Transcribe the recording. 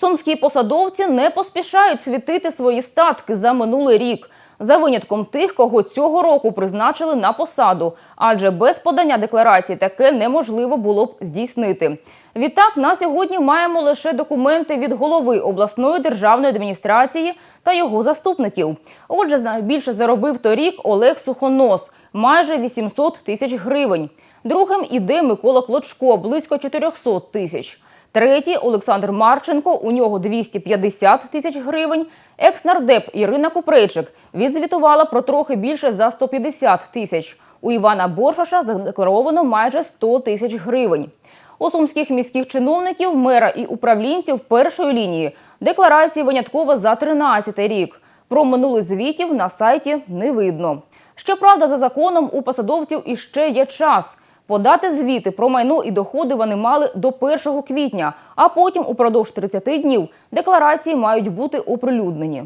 Сумські посадовці не поспішають світити свої статки за минулий рік. За винятком тих, кого цього року призначили на посаду, адже без подання декларації таке неможливо було б здійснити. Відтак, на сьогодні маємо лише документи від голови обласної державної адміністрації та його заступників. Отже, найбільше заробив торік Олег Сухонос майже 800 тисяч гривень. Другим іде Микола Клочко близько 400 тисяч. Третій Олександр Марченко, у нього 250 тисяч гривень. Екс-нардеп Ірина Купрейчик відзвітувала про трохи більше за 150 тисяч. У Івана Боршаша задекларовано майже 100 тисяч гривень. У сумських міських чиновників, мера і управлінців першої лінії декларації винятково за 13 рік. Про минулих звітів на сайті не видно. Щоправда, за законом у посадовців іще є час. Подати звіти про майно і доходи вони мали до 1 квітня, а потім упродовж 30 днів декларації мають бути оприлюднені.